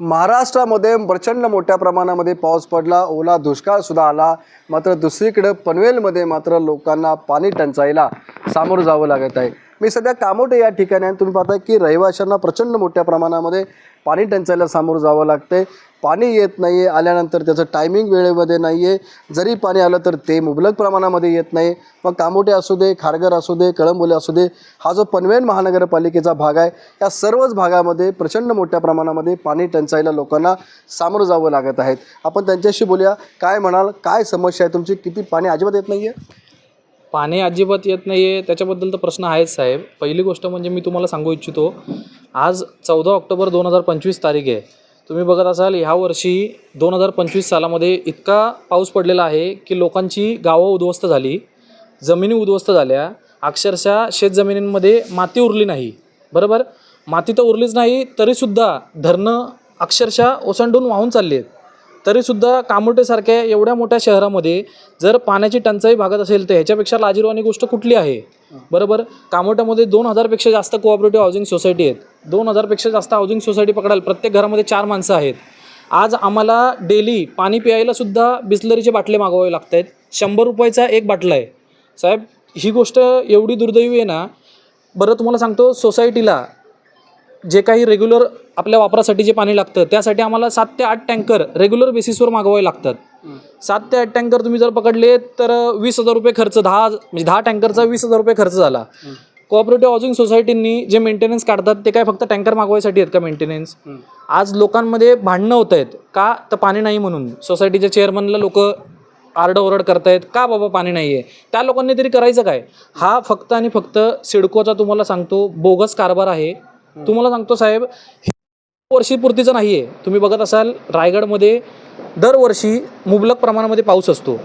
महाराष्ट्रामध्ये प्रचंड मोठ्या प्रमाणामध्ये पाऊस पडला. ओला दुष्काळसुद्धा आला. मात्र दुसरीकडं पनवेलमध्ये मात्र लोकांना पाणी टंचाईला सामोरं जावं लागत आहे. मी सध्या कामोटे या ठिकाणी आणि तुम्ही पाहता की रहिवाशांना प्रचंड मोठ्या प्रमाणामध्ये पाणी टंचाईला सामोरं जावं लागते पाणी येत नाही आहे आल्यानंतर त्याचं टायमिंग वेळेमध्ये नाही आहे जरी पाणी आलं तर ते मुबलक प्रमाणामध्ये येत नाही. मग कामोटे असू दे खारघर असू दे कळंबोले असू दे हा जो पनवेल महानगरपालिकेचा भाग आहे या सर्वच भागामध्ये प्रचंड मोठ्या प्रमाणामध्ये पाणी टंचाईला लोकांना सामोरं जावं लागत आहेत आपण त्यांच्याशी बोलूया. काय म्हणाल? काय समस्या आहे तुमची? किती पाणी अजिबात येत नाही आहे पाणी अजिबात येत नाही आहे त्याच्याबद्दल तर प्रश्न आहेच साहेब. पहिली गोष्ट म्हणजे मी तुम्हाला सांगू इच्छितो आज चौदा ऑक्टोबर दोन हजार पंचवीस तारीख आहे. तुम्ही बघत असाल ह्या वर्षी दोन हजार पंचवीस सालामध्ये इतका पाऊस पडलेला आहे की लोकांची गावं उद्ध्वस्त झाली जमिनी उद्ध्वस्त झाल्या. अक्षरशः शेतजमिनींमध्ये माती उरली नाही. बरोबर? माती तर उरलीच नाही तरीसुद्धा धरणं अक्षरशः ओसंडून वाहून चालली आहेत. तरीसुद्धा कामोटेसारख्या एवढ्या मोठ्या शहरामध्ये जर पाण्याची टंचाई भागत असेल तर ह्याच्यापेक्षा लाजीरवाणी गोष्ट कुठली आहे? बरोबर? कामोट्यामध्ये दोन हजारपेक्षा जास्त कोऑपरेटिव्ह हाऊसिंग सोसायटी आहेत. दोन हजारपेक्षा जास्त हाऊसिंग सोसायटी पकडाल प्रत्येक घरामध्ये चार माणसं आहेत. आज आम्हाला डेली पाणी प्यायलासुद्धा बिस्लरीचे बाटले मागवावे लागत आहेत शंभर रुपयाचा एक बाटला आहे. साहेब ही गोष्ट एवढी दुर्दैवी आहे ना? बरं तुम्हाला सांगतो सोसायटीला जे काही रेग्युलर आपल्या वापरासाठी जे पाणी लागतं त्यासाठी आम्हाला सात ते आठ टँकर रेग्युलर बेसिसवर मागवावे लागतात. सात ते आठ टँकर तुम्ही जर पकडले तर वीस हजार रुपये खर्च दहा म्हणजे दहा टँकरचा वीस हजार रुपये खर्च झाला. कोऑपरेटिव्ह हाऊसिंग सोसायटींनी जे मेंटेनन्स काढतात ते काय फक्त टँकर मागवायसाठी आहेत का मेंटेनन्स आज लोकांमध्ये भांडणं होत आहेत. का तर पाणी नाही म्हणून? सोसायटीच्या चेअरमनला लोक आरडाओरड करतायत. का बाबा पाणी नाही आहे त्या लोकांनी तरी करायचं काय? हा फक्त आणि फक्त सिडकोचा तुम्हाला सांगतो बोगस कारभार आहे. तुम्हाला सांगतो साहेब वर्षीपुरतीचं नाही आहे तुम्ही बघत असाल रायगडमध्ये दरवर्षी मुबलक प्रमाणामध्ये पाऊस असतो.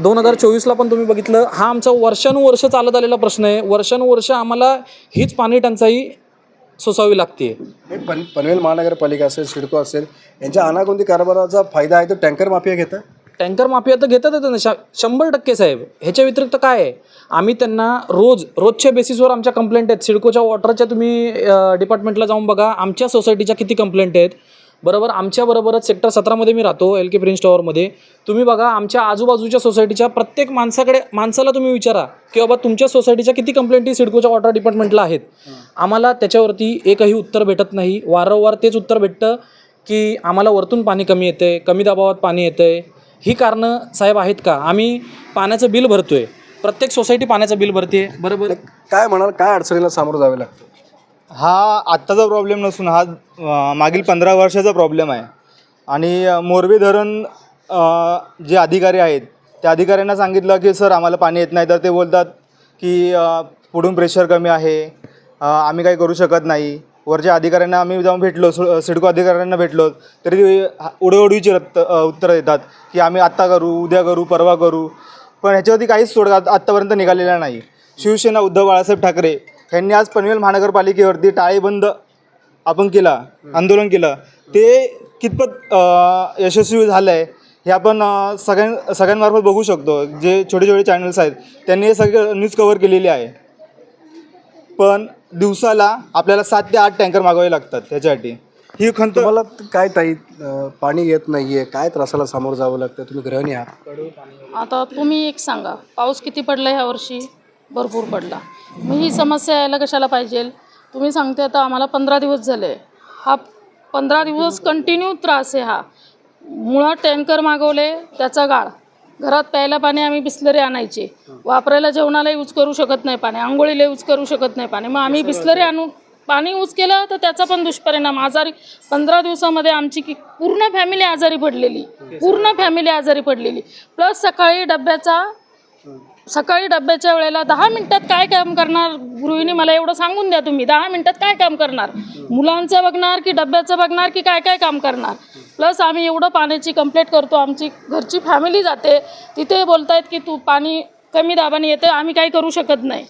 दोन हजार चोवीसला पण तुम्ही बघितलं हा आमचा वर्षानुवर्ष चालत आलेला प्रश्न आहे. वर्षानुवर्ष आम्हाला हीच पाणी टंचाई सोसावी लागते पन पनवेल महानगरपालिका असेल सिडको असेल यांच्या अनागोंदी कारभाराचा फायदा आहे तो टँकर माफिया घेतं टँकर माफिया तर घेतातच ना. श शंभर टक्के साहेब. ह्याच्या व्यतिरिक्त काय आहे? आम्ही त्यांना रोज रोजच्या बेसिसवर आमच्या कंप्लेंट आहेत. सिडकोच्या वॉटरच्या तुम्ही डिपार्टमेंटला जाऊन बघा. आमच्या सोसायटीच्या किती कंप्लेंट आहेत? बरोबर आमच्याबरोबरच सेक्टर सतरामध्ये मी राहतो एल के प्रिन्स टॉवरमध्ये तुम्ही बघा आमच्या आजूबाजूच्या सोसायटीच्या प्रत्येक माणसाकडे माणसाला तुम्ही विचारा की बाबा तुमच्या सोसायटीच्या किती कंप्लेंटी सिडकोच्या वॉटर डिपार्टमेंटला आहेत? आम्हाला त्याच्यावरती एकही उत्तर भेटत नाही. वारंवार तेच उत्तर भेटतं की आम्हाला वरतून पाणी कमी येतं कमी दाबावात पाणी येतं ही कारणं साहेब आहेत का? आम्ही पाण्याचं बिल भरतोय. प्रत्येक सोसायटी पाण्याचं बिल भरते. बरोबर? काय म्हणाल काय अडचणीला सामोरं जावे लागतं? हा आत्ताचा प्रॉब्लेम नसून हा अ, मागील पंधरा वर्षाचा प्रॉब्लेम आहे. आणि अ, मोरबी धरण अ, जे अधिकारी आहेत त्या अधिकाऱ्यांना सांगितलं की सर आम्हाला पाणी येत नाही. तर ते बोलतात की अ, पुढून प्रेशर कमी आहे. अ, आम्ही काही करू शकत नाही. वरच्या अधिकाऱ्यांना आम्ही जाऊन भेटलो सिडको अधिकाऱ्यांना भेटलो तरी ते रत्त उत्तरं देतात की आम्ही आत्ता करू उद्या करू परवा करू. पण ह्याच्यावरती काहीच तोडगा आत्तापर्यंत निघालेला नाही. शिवसेना उद्धव बाळासाहेब ठाकरे यांनी आज पनवेल महानगरपालिकेवरती टाळेबंद आपण केला आंदोलन केलं. ते कितपत यशस्वी झालं आहे हे आपण सगळ्यां सगळ्यांमार्फत बघू शकतो. जे छोटे छोटे चॅनल्स आहेत त्यांनी हे सगळं न्यूज कव्हर केलेली आहे. पण दिवसाला आपल्याला सात ते आठ टँकर मागवावे लागतात त्याच्यासाठी. ही खंत तुम्हाला काय ताई अं, पाणी येत नाहीये काय त्रासाला सामोरं जावं लागतं? तुम्ही गृहिणी आहात. आता तुम्ही एक सांगा पाऊस किती पडला ह्या वर्षी? भरपूर पडला. मग ही समस्या यायला कशाला पाहिजे? तुम्ही सांगते आता आम्हाला पंधरा दिवस झाले. हा पंधरा दिवस कंटिन्यू त्रास आहे हा. मुळात टँकर मागवले त्याचा गाळ. घरात प्यायला पाणी आम्ही बिस्लरी आणायचे. वापरायला जेवणाला यूज करू शकत नाही पाणी. आंघोळीला यूज करू शकत नाही पाणी. मग आम्ही बिस्लरी आणून पाणी यूज केलं तर त्याचा पण दुष्परिणाम. आजारी पंधरा दिवसामध्ये आमची की पूर्ण फॅमिली आजारी पडलेली. पूर्ण फॅमिली आजारी पडलेली. प्लस सकाळी डब्याचा सकाळी डब्याच्या वेळेला दहा मिनिटात काय काम करणार? गृहिणी मला एवढं सांगून द्या तुम्ही. दहा मिनिटात काय काम करणार? मुलांचं बघणार की डब्याचं बघणार की काय काय काम करणार? प्लस आम्ही एवढं पाण्याची कंप्लेंट करतो आमची घरची फॅमिली जाते तिथे बोलतायत की तू पाणी कमी दाबाने येते आम्ही काही करू शकत नाही.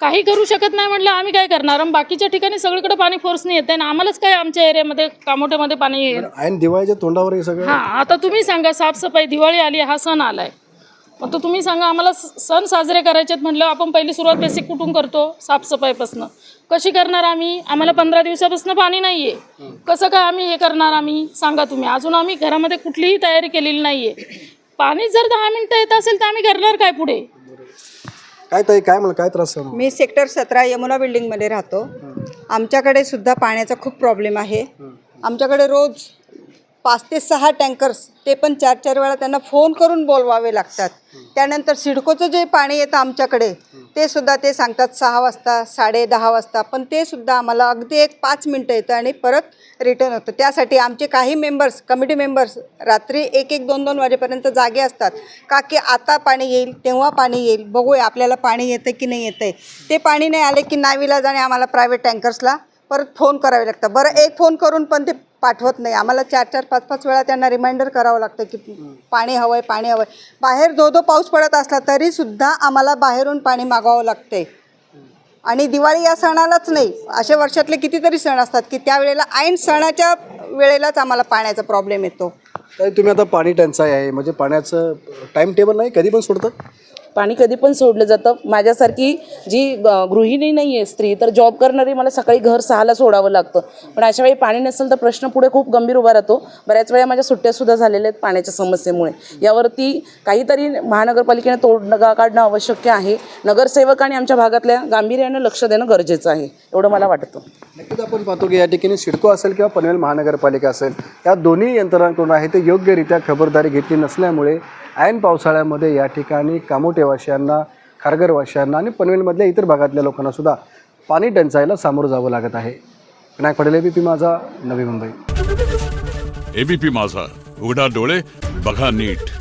काही करू शकत नाही म्हटलं आम्ही काय करणार? आणि बाकीच्या ठिकाणी सगळीकडे पाणी फोर्सने येते आणि आम्हालाच काय आमच्या एरियामध्ये कामोठ्यामध्ये पाणी येईल? दिवाळीच्या तोंडावर हे हां आता तुम्ही सांगा साफसफाई दिवाळी आली हा सण आलाय. मग तो तुम्ही सांगा आम्हाला स- सण साजरे करायचे आहेत म्हटलं आपण पहिली सुरुवात बेसिक कुठून करतो? साफसफाईपासून. कशी करणार आम्ही? आम्हाला पंधरा दिवसापासून पाणी नाही आहे कसं काय आम्ही हे करणार आम्ही? सांगा तुम्ही. अजून आम्ही घरामध्ये कुठलीही तयारी केलेली नाही आहे पाणी जर दहा मिनटं येत असेल तर आम्ही करणार काय पुढे? काय ताई काय म्हणलं काय त्रास आहे मी सेक्टर सतरा यमुना बिल्डिंगमध्ये राहतो. आमच्याकडे सुद्धा पाण्याचा खूप प्रॉब्लेम आहे. आमच्याकडे रोज पाच ते सहा टँकर्स ते पण चार चार वेळा त्यांना फोन करून बोलवावे लागतात. त्यानंतर सिडकोचं जे पाणी येतं आमच्याकडे ते सुद्धा ते सांगतात सहा वाजता साडे दहा वाजता पण ते सुद्धा आम्हाला अगदी एक पाच मिनटं येतं आणि परत रिटर्न होतं. त्यासाठी आमचे काही मेंबर्स कमिटी मेंबर्स रात्री एक एक दोन दोन वाजेपर्यंत जागे असतात. का की आता पाणी येईल तेव्हा पाणी येईल बघूया आपल्याला पाणी येतं की नाही येतं आहे ते पाणी नाही आले की नावीला जाणे आम्हाला प्रायव्हेट टँकर्सला परत फोन करावे लागतं बरं एक फोन करून पण ते पाठवत नाही. आम्हाला चार चार पाच पाच वेळा त्यांना रिमाइंडर करावं लागतं की पाणी हवं आहे पाणी हवं आहे बाहेर धो धो पाऊस पडत असला तरीसुद्धा आम्हाला बाहेरून पाणी मागवावं लागते आणि दिवाळी या सणालाच नाही. अशा वर्षातले कितीतरी सण असतात की त्यावेळेला ऐन सणाच्या वेळेलाच आम्हाला पाण्याचा प्रॉब्लेम येतो. तुम्ही आता पाणी टंचाई आहे. म्हणजे पाण्याचं टाइम टेबल नाही? कधी पण सोडतात पाणी कधी पण सोडलं जातं. माझ्यासारखी जी ग- गृहिणी नाही आहे स्त्री तर जॉब करणारी मला सकाळी घर सहाला सोडावं लागतं. पण अशा वेळी पाणी नसेल तर प्रश्न पुढे खूप गंभीर उभा राहतो. बऱ्याच वेळा माझ्या सुट्ट्यासुद्धा झालेल्या आहेत पाण्याच्या समस्येमुळे. यावरती काहीतरी महानगरपालिकेने तोडगा काढणं आवश्यक आहे. नगरसेवक आणि आमच्या भागातल्या गांभीर्यानं लक्ष देणं गरजेचं आहे. एवढं मला वाटतं. नक्कीच आपण पाहतो की या ठिकाणी सिडको असेल किंवा पनवेल महानगरपालिका असेल या दोन्ही यंत्रणांकडून आहे ते योग्यरित्या खबरदारी घेतली नसल्यामुळे ऐन पावसाळ्यामध्ये या ठिकाणी कामोटेवाशियांना खारघरवाशियांना आणि पनवेलमधल्या इतर भागातल्या लोकांना सुद्धा पाणी टंचाईला सामोरं जावं लागत आहे. विनायक पटेल एबीपी माझा नवी मुंबई. एबीपी माझा उघडा डोळे बघा नीट.